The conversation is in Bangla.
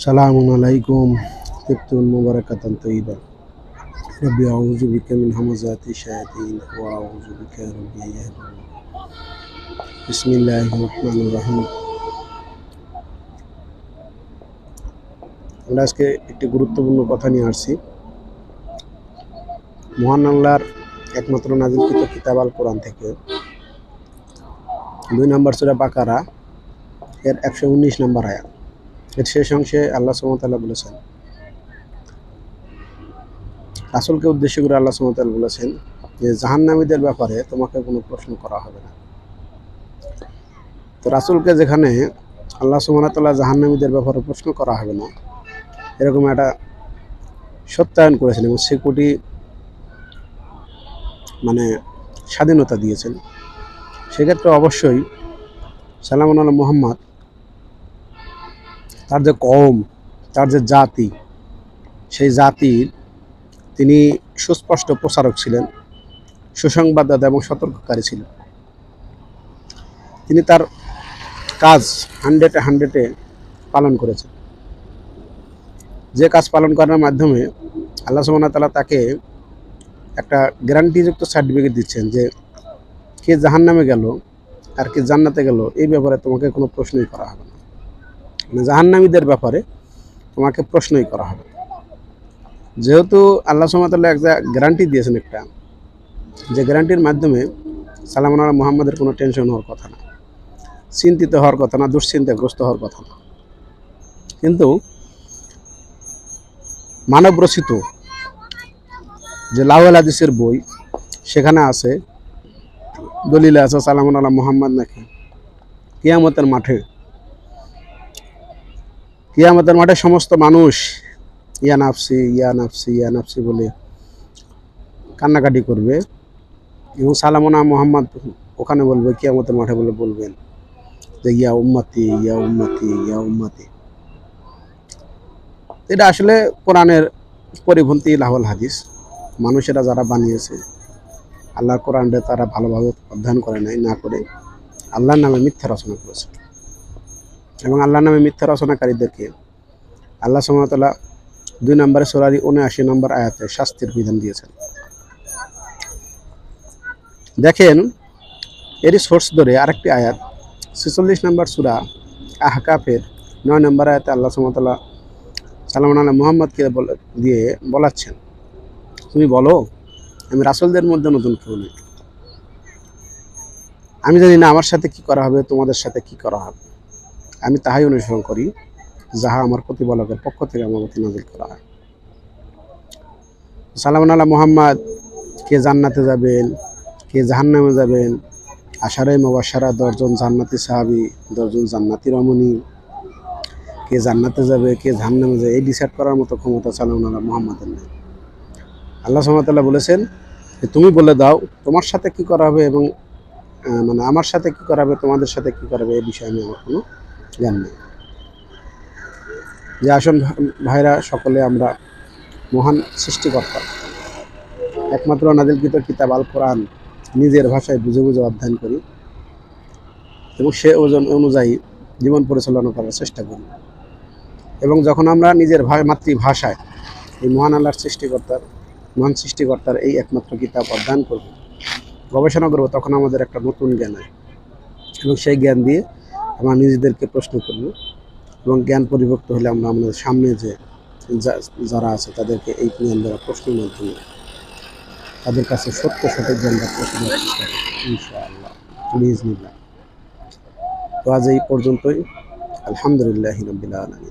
সালামুন আলাইকুম তিপ্তুন মুবারাকাতান তৈবা রব্বি আউযু বিকা মিন হামাজাতি শায়াতিন, ওয়া আউযু বিকা রব্বি ইয়াহদিন। বিসমিল্লাহির রহমানির রহিম। আমরা আজকে একটি গুরুত্বপূর্ণ কথা নিয়ে আসছি। মহান আল্লাহর একমাত্র নাজিলকৃত কিতাব আল কোরআন থেকে। দুই নম্বর সুরা বাকারা, এর একশো উনিশ নম্বর আয়াত। এর শেষ অংশে আল্লাহ সুমতাল্লাহ বলেছেন, রাসুলকে উদ্দেশ্য করে আল্লাহ সুমতাল্লাহ বলেছেন যে, জাহান্নামীদের ব্যাপারে তোমাকে কোনো প্রশ্ন করা হবে না। তো রাসুলকে যেখানে আল্লাহ সুমতাল্লাহ জাহান্নামীদের ব্যাপারে প্রশ্ন করা হবে না, এরকম একটা সত্যায়ন করেছেন এবং সিকিউরিটি মানে স্বাধীনতা দিয়েছেন। সেক্ষেত্রে অবশ্যই সালামান আল্লাহ মোহাম্মদ তার যে কম তার যে জাতি, সেই জাতির তিনি সুস্পষ্ট প্রচারক ছিলেন, সুসংবাদদাতা এবং সতর্ককারী ছিলেন। তিনি তার কাজ হান্ড্রেডে হান্ড্রেডে পালন করেছেন। যে কাজ পালন করার মাধ্যমে আল্লাহ তাআলা তাকে একটা গ্যারান্টিযুক্ত সার্টিফিকেট দিচ্ছেন যে কে জাহান নামে গেল আর কে জান্নাতে গেল, এই ব্যাপারে তোমাকে কোনো প্রশ্নই করা হবে না। জাহান্নামীদের ব্যাপারে তোমাকে প্রশ্নই করা হবে। যেহেতু আল্লাহ সুমতাল্লাহ একটা গ্যারান্টি দিয়েছেন একটা, যে গ্যারান্টির মাধ্যমে সালামান আল্লাহ মোহাম্মদের কোনো টেনশন হওয়ার কথা না, চিন্তিত হওয়ার কথা না, দুশ্চিন্তাগ্রস্ত হওয়ার কথা না। কিন্তু মানব রচিত যে লাউল হাদিসের বই, সেখানে আছে, দলিলে আছে সালামান আল্লাহ মোহাম্মদ নাকি, কিয়ামতের মাঠে কিয়ামতের মাঠে সমস্ত মানুষ, ইয়া নাফসি ইয়া নাফসি ইয়া নাফসি বলে কান্নাকাটি করবে। এবং সালামনা মোহাম্মদ ওখানে বলবে, কিয়ামতের মাঠে বলে বলবেন যে, ইয়া উম্মাতি ইয়া উম্মাতি ইয়া উম্মাতি। এটা আসলে কোরআনের পরিপন্থী লাহল হাদিস। মানুষেরা যারা বানিয়েছে, আল্লাহর কোরআনটা তারা ভালোভাবে অধ্যয়ন করে নাই, না করে আল্লাহর নামে মিথ্যা রচনা করেছে। এবং আল্লাহর নামে মিথ্যা রচনাকারীদেরকে আল্লাহ সুমতলা দুই নম্বরে সোরারি উনআশি নম্বর আয়াতে শাস্তির বিধান দিয়েছেন। দেখেন, এরই সোর্স ধরে আরেকটি আয়াত, ছেচল্লিশ নম্বর সুরা আহকাফের নয় নম্বর আয়াতে আল্লাহ সুমতলা সালামান আল্লাহ মোহাম্মদকে দিয়ে বলাচ্ছেন, তুমি বলো, আমি রাসুলদের মধ্যে নতুন কেউ নেই। আমি জানি না আমার সাথে কি করা হবে, তোমাদের সাথে কি করা হবে। আমি তাহাই অনুসরণ করি, যাহা আমার প্রতিপালকের পক্ষ থেকে আমার প্রতি নাজিল করা হয়। সালাম আল্লাহ মোহাম্মদ, কে জান্নাতে যাবেন, কে জাহান্নামে যাবেন? আশারাই মোবাসারা দশজন জান্নাতি সাহাবি, দশজন জান্নাতি রমণী। কে জান্নাতে যাবে, কে জাহান্নামে যাবে, এই ডিসাইড করার মতো ক্ষমতা সালাম আল্লাহ মোহাম্মদের নেই। আল্লাহ সুমতাল্লাহ বলেছেন যে, তুমি বলে দাও, তোমার সাথে কি করা হবে এবং মানে আমার সাথে কি করা হবে, তোমাদের সাথে কি করা হবে এই বিষয়ে আমি আমার কোনো নেই যে আসন ভাইরা সকলে আমরা মহান সৃষ্টিকর্তা। একমাত্র নাদিলকৃত কিতাব আল কোরআন নিজের ভাষায় বুঝে বুঝে অধ্যয়ন করি এবং সে ওজন অনুযায়ী জীবন পরিচালনা করার চেষ্টা করি। এবং যখন আমরা নিজের ভা- মাতৃভাষায় এই মহান আল্লাহর সৃষ্টিকর্তার, মহান সৃষ্টিকর্তার এই একমাত্র কিতাব অধ্যয়ন করব, গবেষণা করব, তখন আমাদের একটা নতুন জ্ঞান হয় এবং সেই জ্ঞান দিয়ে আমরা নিজেদেরকে প্রশ্ন করব এবং জ্ঞান পরিভক্ত হলে আমরা আমাদের সামনে যে যারা আছে তাদেরকে এই জ্ঞান দ্বারা প্রশ্নের মাধ্যমে তাদের কাছে সত্য সঠিক জ্ঞানটা পৌঁছে দেওয়ার প্রশ্ন ইনশাআল্লাহ। প্লিজ তো আজ এই পর্যন্তই। আলহামদুলিল্লাহ রবিল আলমী